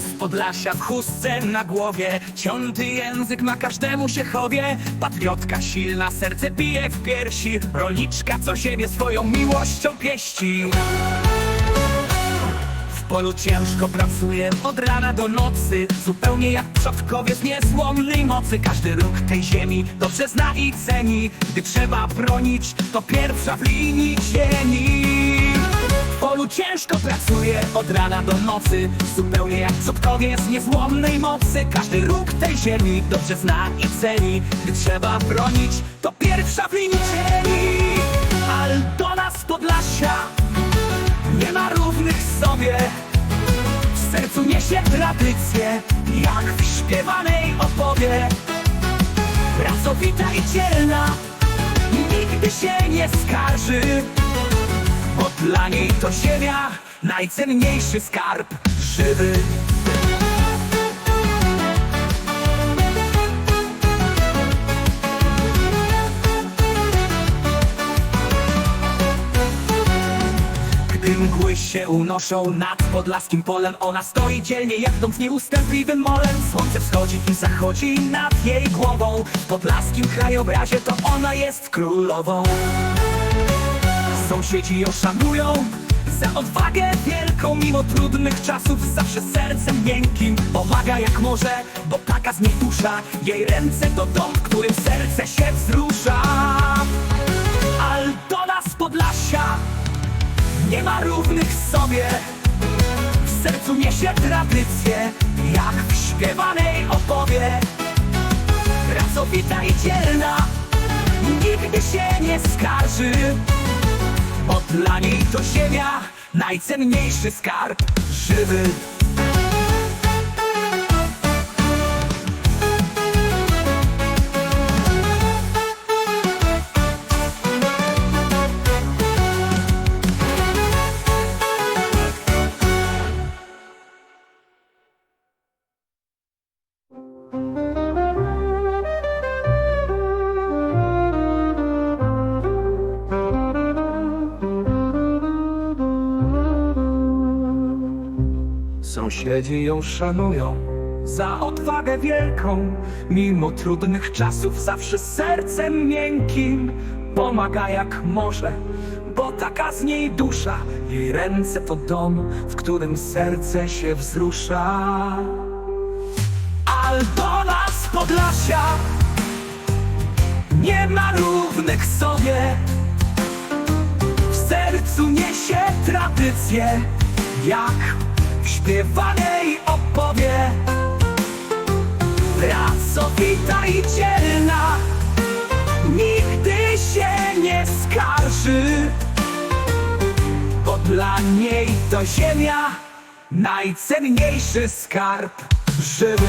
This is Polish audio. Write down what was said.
Z Podlasia w chustce na głowie. Ciąty język ma każdemu się chowie. Patriotka silna, serce bije w piersi. Rolniczka, co siebie swoją miłością pieści. W polu ciężko pracuje od rana do nocy. Zupełnie jak przodkowie z niezłomnej mocy. Każdy ruch tej ziemi dobrze zna i ceni. Gdy trzeba bronić, to pierwsza w linii cieni ciężko pracuje od rana do nocy. Zupełnie jak przodkowie z niezłomnej mocy. Każdy ruch tej ziemi dobrze zna i ceni. Gdy trzeba bronić, to pierwsza w linii cieni. Aldona z Podlasia nie ma równych sobie. W sercu niesie tradycję Jak w śpiewanej opowie. Pracowita i dzielna Nigdy się nie skarży dla niej to ziemia Najcenniejszy skarb żywy. Gdy mgły się unoszą nad podlaskim polem Ona stoi dzielnie z nieustępliwym molem Słońce wschodzi i zachodzi nad jej głową. W podlaskim krajobrazie to ona jest królową Sąsiedzi ją szanują. Za odwagę wielką Mimo trudnych czasów zawsze sercem miękkim. Pomaga jak może, bo taka z niej dusza. Jej ręce to dom, w którym serce się wzrusza. Aldona z Podlasia nie ma równych sobie. W sercu niesie tradycję Jak w śpiewanej opowie. Pracowita i dzielna Nigdy się nie skarży dla niej to ziemia Najcenniejszy skarb żywy Sąsiedzi ją szanują za odwagę wielką. Mimo trudnych czasów zawsze sercem miękkim Pomaga jak może, bo taka z niej dusza. Jej ręce to dom, w którym serce się wzrusza. Aldona z Podlasia Nie ma równych sobie. W sercu niesie tradycję Jak śpiewanej opowie. Pracowita i dzielna. Nigdy się nie skarży. Bo dla niej to ziemia Najcenniejszy skarb żywy